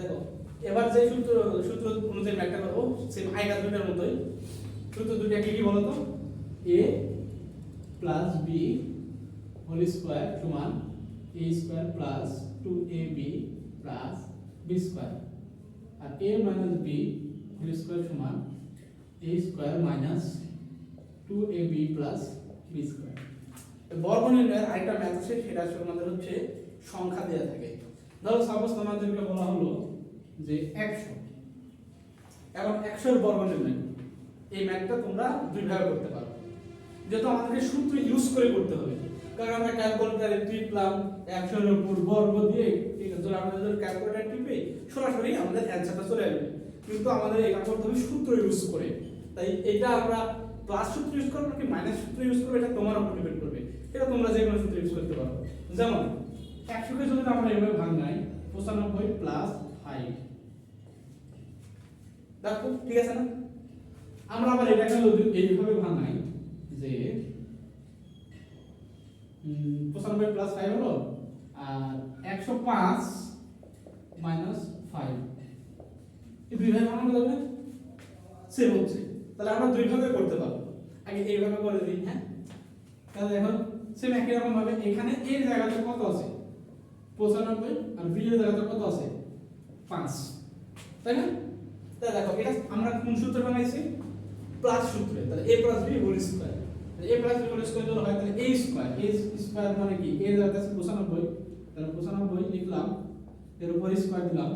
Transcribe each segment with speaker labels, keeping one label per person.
Speaker 1: দেখো, এবার যে সূত্র সূত্র অনুযায়ী ম্যাথটা করব সেম আগের দুটার মতোই। সূত্র দুটা কি কি বলো তো A plus B whole square সমান A square plus two A B plus B square R A minus B whole square সমান A square minus two A B plus B square বর্গ নির্ণয়ের আরেকটা ম্যাথ আছে, সেটা আমাদের হচ্ছে সংখ্যা দেওয়া থাকে। ধরো সাপোজ তোমাদেরকে বলা হলো যে একশো। এখন একশোর বর্গ নির্ণয় এই ম্যাথটা তোমরা দুইভাবে করতে পারো। যেহেতু আমাদেরকে সূত্র ইউজ করে করতে হবে। কারণ আমরা ক্যালকুলেটারে টিপলাম, একশোর উপর বর্গ দিয়ে ঠিক আছে আমরা যদি ক্যালকুলেটার টিপে সরাসরি আমাদের অ্যান্সারটা চলে আসবে। কিন্তু আমাদের এটা করতে হবে সূত্র ইউজ করে। তাই এটা আমরা প্লাস সূত্র ইউজ করব নাকি মাইনাস সূত্র ইউজ করব, এটা তোমার উপর ডিপেন্ড করবে। এটা তোমরা যে কোনো সূত্র ইউজ করতে পারো। যেমন, একশোকে যদি আমরা এভাবে ভাঙাই, পঁচানব্বই প্লাস ফাইভ দেখো, ঠিক আছে না? আমরা আবার এটাকে এইভাবে ভাঙাই যে পঁচানব্বই প্লাস ফাইভ হলো, আর একশো পাঁচ মাইনাস ফাইভ এই দুইভাবে ভাঙানো যাবে? সেম হচ্ছে। তাহলে আমরা দুইভাবে করতে পারব। আগে এইভাবে করে দিই হ্যাঁ? তাহলে এখন সেম একই রকম ভাবে এখানে এর জায়গাতে কত আছে? পঁচানব্বই, আর বি এর জায়গাতে কত আছে? পাঁচ। তাই না? তাহলে দেখো, এটা আমরা কোন সূত্রে বানাইছি? প্লাস সূত্রে, তাহলে a plus b whole square তাহলে a plus b whole square যদি হয়, তাহলে a স্কয়ার a স্কয়ার মানে কি? a এর আছে 95 তাহলে 95 লিখলাম, এর উপর স্কয়ার দিলাম,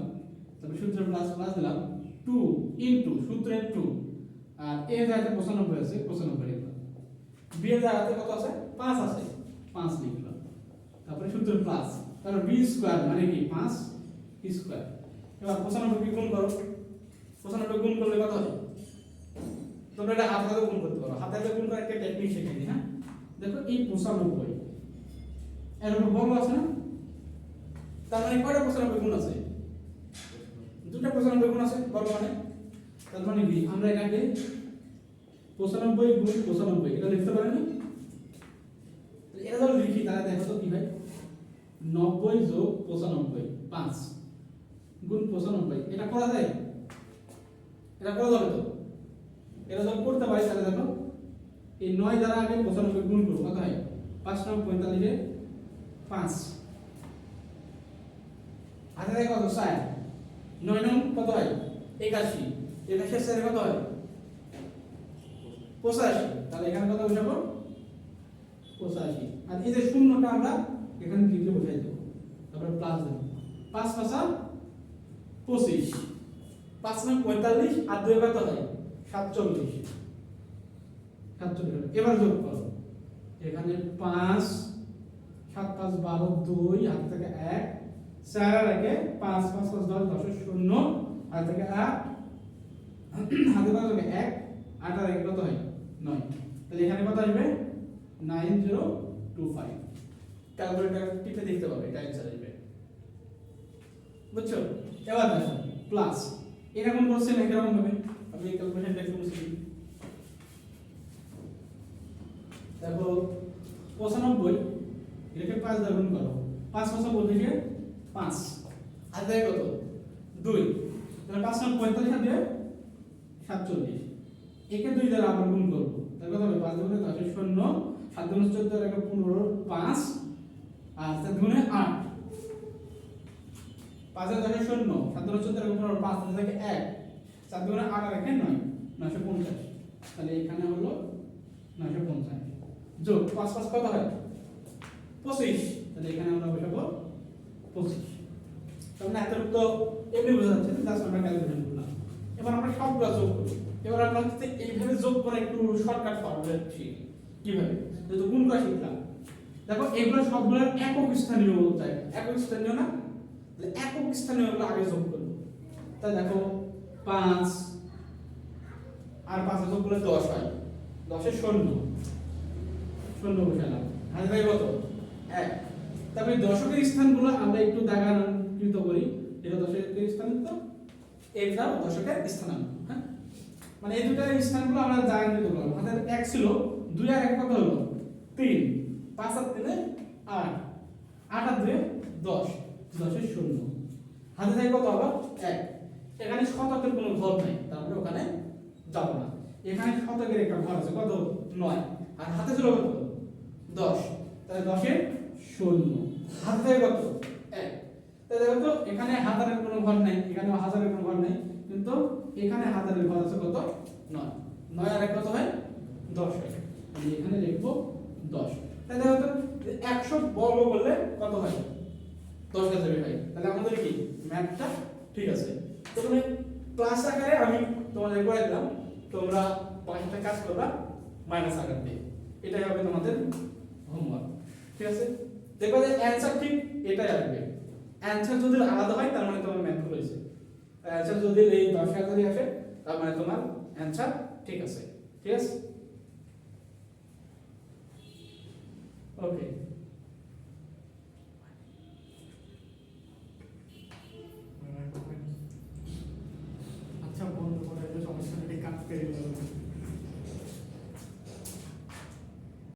Speaker 1: তারপর সূত্রে প্লাস প্লাস দিলাম 2 ইনটু সূত্রে 2 আর a এর জায়গাতে 95 আছে 95 লিখলাম। b এর জায়গাতে কত আছে? 5 আছে। 5 লিখলাম। তারপরে সূত্রে প্লাস তারপর b স্কয়ার মানে কি? 5 স্কয়ার এবার 95 কে গুণ করো। 95 গুণ করলে কত হয়? তোমরা এটা হাত হাতে গুণ করতে পারো। হাতে হাতে গুণ করার একটা টেকনিক শিখিয়ে দিই হ্যাঁ? দেখো এই 95 এর উপর বর্গ আছে না? তার মানে কয়টা 95 গুণ আছে? দুটো 95 গুণ আছে, বর্গ মানে। তার মানে কি? আমরা এটাকে 95 গুণ 95 এটা লিখতে পারি না? এটা যদি লিখি, তাহলে দেখো তো কি হয়? 90 যোগ 95 5 গুণ 95 এটা করা যায়? এটা করা যাবে তো। এটা যখন করতে পারি তাহলে দেখো, এই নয় দ্বারা আগে পঁচানব্বই গুণ করব। কত হয়? পাঁচ নয় পঁয়তাল্লিশে পাঁচ। হাতে দেখে কত? ষাট। নয় নং কত হয়? একাশি। একাশি স্যার কত হয়? পঁচাশি। তাহলে এখানে কত বসাবো? পঁচাশি। আর এই যে শূন্যটা আমরা এখানে লিখে বসাই দেবো। তারপরে প্লাস দেবো। পাঁচ পাঁচা পঁচিশ। পাঁচ নয়, পঁয়তাল্লিশ আর দুই কত হয় সাতচল্লিশ। সাতচল্লিশ। এবার যোগ করো। এখানে পাঁচ, সাত, পাঁচ, বারো, দুই, হাত থেকে এক, চার, আর একে পাঁচ পাঁচ পাঁচ, দশ দশের শূন্য, হাত থেকে আট, হাতে কত থাকে এক, আট আর এক কত হয়? নয়। তাহলে এখানে কত আসবে? Nine zero two five. Calculator টিপে দেখতে পাবে, এটা অ্যান্সার আসবে। বুঝছ? এবার দেখো প্লাস এরকম কোশ্চেন এরকম হবে আমি ক্যালকুলেশনটা একটু মুছে দিই। দেখো, পঁচানব্বই, এটাকে পাঁচ দ্বারা গুণ করো। পাঁচ পাঁচ বলতে পাঁচ। আর দেয় কত? দুই। তাহলে পাঁচ নয় পঁয়তাল্লিশ দিয়ে সাতচল্লিশ। একে দুই দ্বারা আবার গুণ করব। তাহলে কত হবে? পাঁচ দুগুণে দশের শূন্য, সাত দুগুণে চোদ্দ, একে পনেরো, পাঁচ, আর চার দুগুণে আট। পাঁচের দশে শূন্য সাত দুগুণে চোদ্দ পনেরো, পাঁচ হাজার এক চার দুগুণে আট আর একে নয়, নয়শো পঞ্চাশ। তাহলে এখানে হলো নয়শো পঞ্চাশ। যোগ পাঁচ পাঁচ কত হয়? পঁচিশ। তাহলে এখানে আমরা বসাবো পঁচিশ। তার মানে এতটুকু তো এমনি বোঝা যাচ্ছে জাস্ট আমরা ক্যালকুলেশন করলাম। এবার আমরা সবগুলো যোগ করি। এবার আমরা হচ্ছে এইভাবে যোগ করে একটু শর্টকাট ফর্মুলা শিখি কীভাবে? যেহেতু গুণ করা শিখলাম। দেখো, এগুলো সবগুলোর একক স্থানীয় চাই একক স্থানীয় না? তাহলে একক স্থানে গুলো আগে যোগ করব। তাই দেখো পাঁচ আর পাঁচ যোগ করলে দশ হয়। দশের শূন্য। শূন্য বসালাম হাতে ভাই কত? এক। তারপরে দশকের স্থানগুলো আমরা একটু দাগাকৃত করি। এটা দশকের স্থান তো? এটাও দশকের স্থানাঙ্ক হ্যাঁ? মানে এই দুটো স্থানগুলো আমরা দাগাকৃত করলাম। হাতে এক ছিল, দুই আর এক কত হলো? তিন। পাঁচ আর তিনে আট। আট আর দুয়ে দশ। দশের শূন্য। হাতে থাকে কত আবার? এক। এখানে শতকের কোনো ঘর নাই তার মানে ওখানে যাব না এখানে শতকের একটা ঘর আছে, কত? নয়। আর হাতে ছিল কত? দশ। তাহলে দশের শূন্য। হাতে থাকে কত? এক। তাহলে দেখো তো, এখানে হাজারের কোনো ঘর নাই এখানে হাজারের কোনো ঘর নাই, কিন্তু এখানে হাজারের ঘর আছে কত? নয়। নয় আর কত হয়? দশ হয়। এখানে লিখব দশ। তাহলে দেখো তো, একশো বর্গ করলে কত হয়? দশ হাজার হয় তাহলে আমাদের কি? ম্যাথটা ঠিক আছে। তো তুমি ক্লাস আকারে আমি তোমাদের করে দিলাম, তোমরা পাঁচটা কাজ করবা মাইনাস আকার দিয়ে। এটাই হবে তোমাদের হোমওয়ার্ক ঠিক আছে? দেখবে যে অ্যানসার ঠিক এটাই আসবে। অ্যানসার যদি আলাদা হয়, তার মানে তোমার ম্যাথ হয়েছে। অ্যানসার যদি এই দশ হাজারই আসে, তার মানে তোমার অ্যানসার ঠিক আছে। ঠিক আছে? ওকে